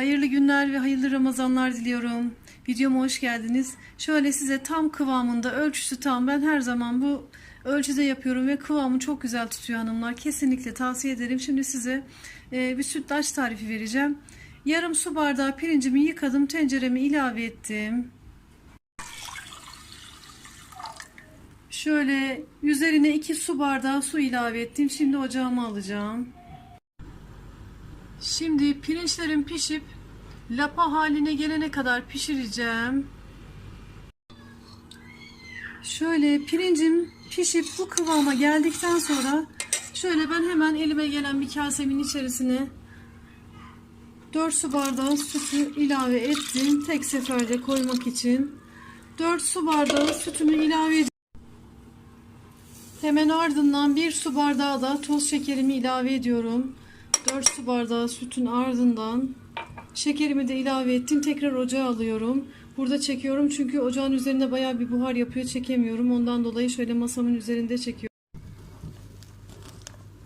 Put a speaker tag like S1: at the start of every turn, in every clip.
S1: Hayırlı günler ve hayırlı Ramazanlar diliyorum. Videoma hoş geldiniz. Şöyle size tam kıvamında ölçüsü tam. Ben her zaman bu ölçüde yapıyorum ve kıvamı çok güzel tutuyor hanımlar. Kesinlikle tavsiye ederim. Şimdi size e, bir sütlaç tarifi vereceğim. Yarım su bardağı pirincimi yıkadım. Tencereme ilave ettim. Şöyle üzerine 2 su bardağı su ilave ettim. Şimdi ocağıma alacağım. Şimdi pirinçlerim pişip lapa haline gelene kadar pişireceğim. Şöyle pirincim pişip bu kıvama geldikten sonra şöyle ben hemen elime gelen bir kasemin içerisine 4 su bardağı sütü ilave ettim. Tek seferde koymak için. 4 su bardağı sütümü ilave edeceğim. Hemen ardından 1 su bardağı da toz şekerimi ilave ediyorum. 4 su bardağı sütün ardından şekerimi de ilave ettim. Tekrar ocağa alıyorum. Burada çekiyorum çünkü ocağın üzerinde bayağı bir buhar yapıyor. Çekemiyorum. Ondan dolayı şöyle masamın üzerinde çekiyorum.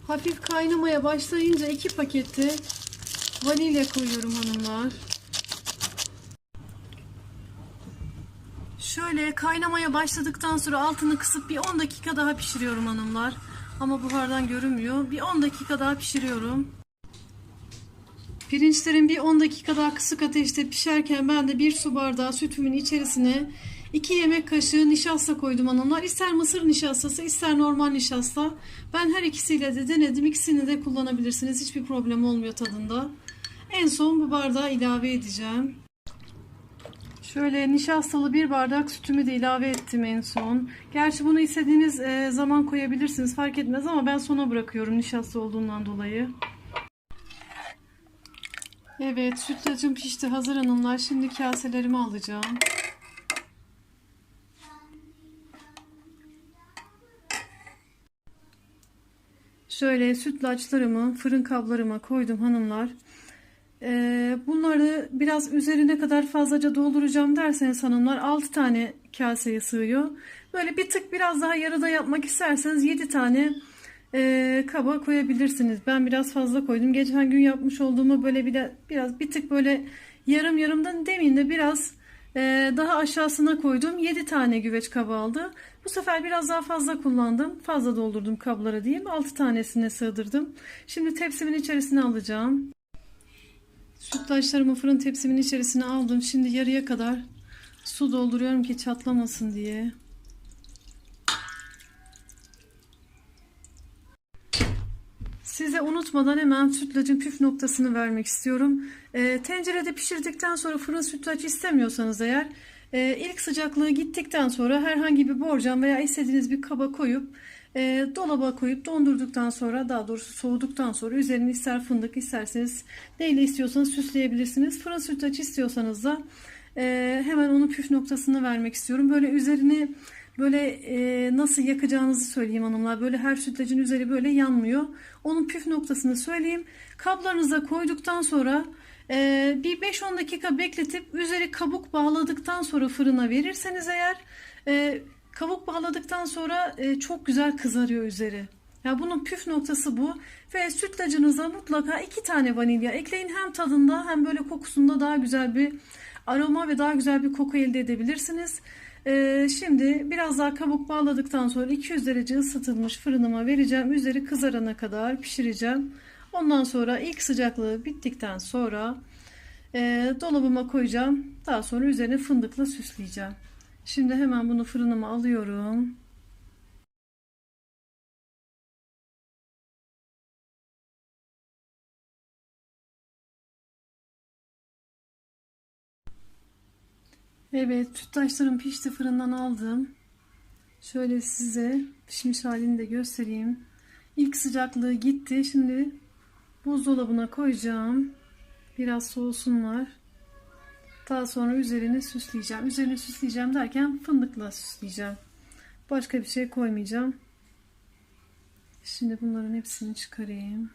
S1: Hafif kaynamaya başlayınca 2 paketi vanilya koyuyorum hanımlar. Şöyle kaynamaya başladıktan sonra altını kısıp bir 10 dakika daha pişiriyorum hanımlar. Ama buhardan görünmüyor. Bir 10 dakika daha pişiriyorum. Pirinçlerin bir 10 dakika daha kısık ateşte pişerken ben de bir su bardağı sütümün içerisine 2 yemek kaşığı nişasta koydum hanımlar. İster mısır nişastası ister normal nişasta. Ben her ikisiyle de denedim. İkisini de kullanabilirsiniz. Hiçbir problem olmuyor tadında. En son bu bardağı ilave edeceğim. Şöyle nişastalı bir bardak sütümü de ilave ettim en son. Gerçi bunu istediğiniz e, zaman koyabilirsiniz fark etmez ama ben sona bırakıyorum nişasta olduğundan dolayı. Evet sütlacım pişti hazır hanımlar. Şimdi kaselerimi alacağım. Şöyle sütlaçlarımı fırın kablarıma koydum hanımlar. Ee, bunları biraz üzerine kadar fazlaca dolduracağım derseniz hanımlar 6 tane kaseye sığıyor. Böyle bir tık biraz daha yarıda yapmak isterseniz 7 tane e, kaba koyabilirsiniz. Ben biraz fazla koydum. Geçen gün yapmış olduğumu böyle bir de biraz bir tık böyle yarım yarımdan demin de biraz e, daha aşağısına koydum. 7 tane güveç kabı aldı. Bu sefer biraz daha fazla kullandım. Fazla doldurdum kablara diyeyim. 6 tanesine sığdırdım. Şimdi tepsimin içerisine alacağım. Sütlaçlarımı fırın tepsimin içerisine aldım. Şimdi yarıya kadar su dolduruyorum ki çatlamasın diye. Size unutmadan hemen sütlacın püf noktasını vermek istiyorum. E, tencerede pişirdikten sonra fırın sütlaç istemiyorsanız eğer e, ilk sıcaklığı gittikten sonra herhangi bir borcam veya istediğiniz bir kaba koyup e, dolaba koyup dondurduktan sonra daha doğrusu soğuduktan sonra üzerine ister fındık isterseniz neyle istiyorsanız süsleyebilirsiniz. Fırın sütlaç istiyorsanız da e, hemen onun püf noktasını vermek istiyorum. Böyle üzerine böyle e, nasıl yakacağınızı söyleyeyim hanımlar. Böyle her sütlacın üzeri böyle yanmıyor. Onun püf noktasını söyleyeyim. Kaplarınıza koyduktan sonra e, bir 5-10 dakika bekletip üzeri kabuk bağladıktan sonra fırına verirseniz eğer e, kabuk bağladıktan sonra e, çok güzel kızarıyor üzeri. Ya bunun püf noktası bu ve sütlacınıza mutlaka iki tane vanilya ekleyin hem tadında hem böyle kokusunda daha güzel bir aroma ve daha güzel bir koku elde edebilirsiniz. Ee, şimdi biraz daha kabuk bağladıktan sonra 200 derece ısıtılmış fırınıma vereceğim. Üzeri kızarana kadar pişireceğim. Ondan sonra ilk sıcaklığı bittikten sonra e, dolabıma koyacağım. Daha sonra üzerine fındıkla süsleyeceğim. Şimdi hemen bunu fırınıma alıyorum. Evet, sütlaçlarım pişti fırından aldım. Şöyle size pişmiş halini de göstereyim. İlk sıcaklığı gitti. Şimdi buzdolabına koyacağım. Biraz soğusunlar. Daha sonra üzerine süsleyeceğim. Üzerine süsleyeceğim derken fındıkla süsleyeceğim. Başka bir şey koymayacağım. Şimdi bunların hepsini çıkarayım.